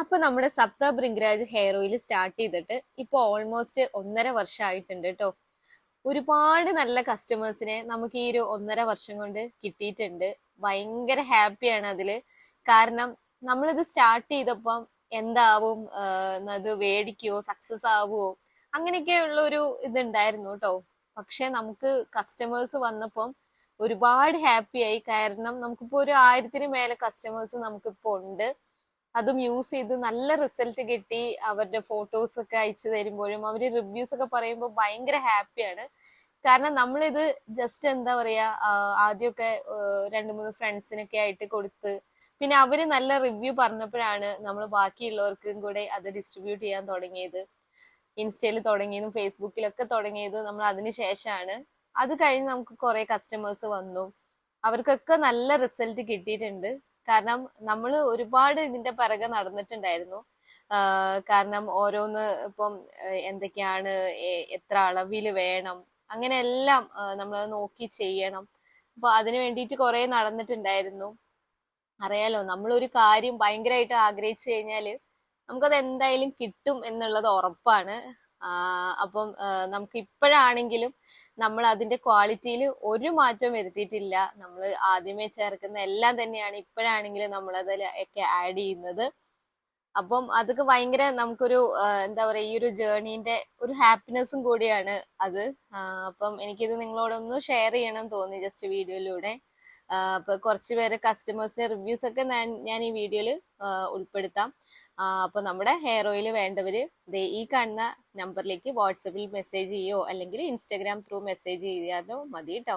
അപ്പൊ നമ്മുടെ Saptha Bhringraj hair oil start ചെയ്തിട്ട് ഇപ്പൊ ഓൾമോസ്റ്റ് ഒന്നര വർഷമായിട്ടുണ്ട് കേട്ടോ ഒരുപാട് നല്ല കസ്റ്റമേഴ്സിനെ നമുക്ക് ഈ ഒരു ഒന്നര വർഷം കൊണ്ട് കിട്ടിയിട്ടുണ്ട്. ഭയങ്കര ഹാപ്പിയാണ് അതിൽ. കാരണം നമ്മളിത് സ്റ്റാർട്ട് ചെയ്തപ്പം എന്താവും? അത് മേടിക്കുവോ സക്സസ് ആവുമോ അങ്ങനെയൊക്കെയുള്ള ഒരു ഇതുണ്ടായിരുന്നു കേട്ടോ പക്ഷെ നമുക്ക് കസ്റ്റമേഴ്സ് വന്നപ്പം ഒരുപാട് ഹാപ്പിയായി കാരണം നമുക്കിപ്പോ ഒരു ആയിരത്തിന് മേലെ കസ്റ്റമേഴ്സ് നമുക്കിപ്പോ ഉണ്ട്. അതും യൂസ് ചെയ്ത് നല്ല റിസൾട്ട് കിട്ടി. അവരുടെ ഫോട്ടോസ് ഒക്കെ അയച്ചു തരുമ്പോഴും അവർ റിവ്യൂസ് ഒക്കെ പറയുമ്പോൾ ഭയങ്കര ഹാപ്പിയാണ് കാരണം നമ്മളിത് ജസ്റ്റ് എന്താ പറയാ ആദ്യമൊക്കെ രണ്ട് മൂന്ന് ഫ്രണ്ട്സിനൊക്കെ ആയിട്ട് കൊടുത്ത് പിന്നെ അവർ നല്ല റിവ്യൂ പറഞ്ഞപ്പോഴാണ് നമ്മൾ ബാക്കിയുള്ളവർക്കും കൂടെ അത് ഡിസ്ട്രിബ്യൂട്ട് ചെയ്യാൻ തുടങ്ങിയത്. ഇൻസ്റ്റയിൽ തുടങ്ങിയതും ഫേസ്ബുക്കിലൊക്കെ തുടങ്ങിയത് നമ്മൾ അതിന് ശേഷമാണ്. അത് കഴിഞ്ഞ് നമുക്ക് കുറെ കസ്റ്റമേഴ്സ് വന്നു. അവർക്കൊക്കെ നല്ല റിസൾട്ട് കിട്ടിയിട്ടുണ്ട്. കാരണം നമ്മൾ ഒരുപാട് ഇതിന്റെ പിറകെ നടന്നിട്ടുണ്ടായിരുന്നു. കാരണം ഓരോന്ന് ഇപ്പം എന്തൊക്കെയാണ് എത്ര അളവിൽ വേണം അങ്ങനെ എല്ലാം നമ്മൾ നോക്കി ചെയ്യണം. അപ്പൊ അതിന് വേണ്ടിയിട്ട് കുറെ നടന്നിട്ടുണ്ടായിരുന്നു. അറിയാലോ നമ്മൾ ഒരു കാര്യം ഭയങ്കരമായിട്ട് ആഗ്രഹിച്ചു കഴിഞ്ഞാൽ നമുക്കത് എന്തായാലും കിട്ടും എന്നുള്ളത് ഉറപ്പാണ്. അപ്പം നമുക്ക് ഇപ്പോഴാണെങ്കിലും നമ്മൾ അതിന്റെ ക്വാളിറ്റിയിൽ ഒരു മാറ്റവും വരുത്തിയിട്ടില്ല. നമ്മൾ ആദ്യമേ ചേർക്കുന്ന എല്ലാം തന്നെയാണ് ഇപ്പോഴാണെങ്കിലും നമ്മൾ അതിൽ ഒക്കെ ആഡ് ചെയ്യുന്നത്. അപ്പം അതൊക്കെ ഭയങ്കര നമുക്കൊരു എന്താ പറയാ ഈ ഒരു ജേർണീന്റെ ഒരു ഹാപ്പിനെസ്സും കൂടിയാണ് അത്. അപ്പം എനിക്കിത് നിങ്ങളോടൊന്ന് ഷെയർ ചെയ്യണം തോന്നി ജസ്റ്റ് വീഡിയോയിലൂടെ. അപ്പോൾ അപ്പൊ കുറച്ച് പേരെ കസ്റ്റമേഴ്സിന്റെ റിവ്യൂസ് ഒക്കെ ഞാൻ ഈ വീഡിയോയിൽ ഉൾപ്പെടുത്താം. ആഹ് അപ്പൊ നമ്മുടെ ഹെയർ ഓയിൽ വേണ്ടവര് ഈ കാണുന്ന നമ്പറിലേക്ക് വാട്സപ്പിൽ മെസ്സേജ് ചെയ്യോ അല്ലെങ്കിൽ ഇൻസ്റ്റാഗ്രാം ത്രൂ മെസ്സേജ് ചെയ്യാനോ മതി കേട്ടോ